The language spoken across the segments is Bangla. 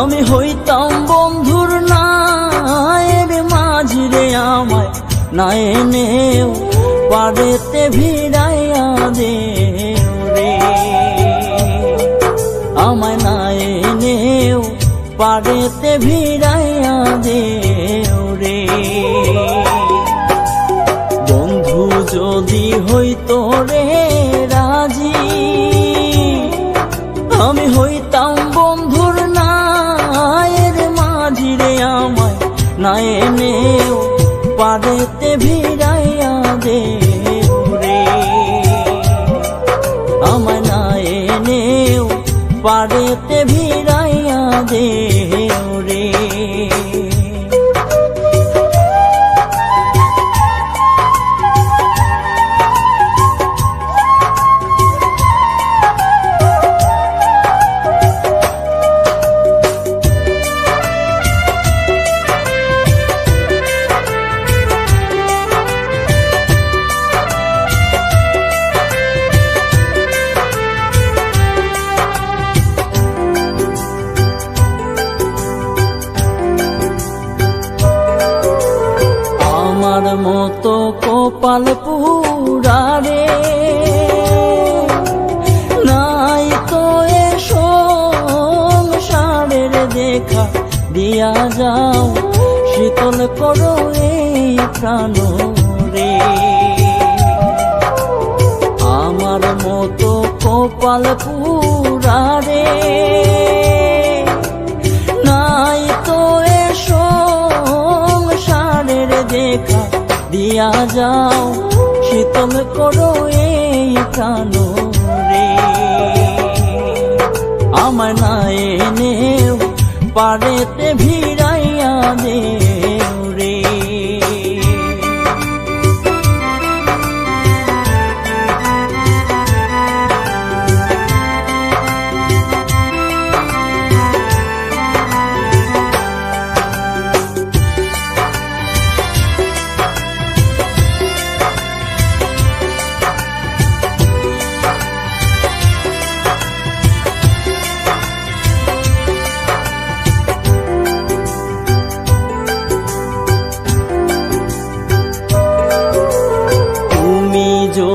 আমি হইতাম বন্ধুর নায়ের মাঝরে আমায় নায়নেও পারেতে ভিড়াইয়া দে রে। আমায় নায়নেও পারেতে ভিড়াইয়া দে রে। বন্ধু যদি হইতো পারেতে ভিড়াইয়া দে কপাল পুরারে নাই তো এ সংসারের দেখা দিয়া যাও, শীতল করো এই প্রাণ রে। আমার মতো কপাল দিয়া যাও শীতল করো এই প্রাণ রে। আমার না এনেও পারেতে ভিড়াইয়া দেও।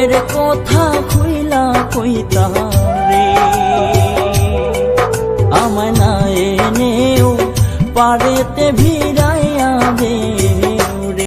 মনের কথা খুইলা কইতা রে। আমায় না এনেও পারেতে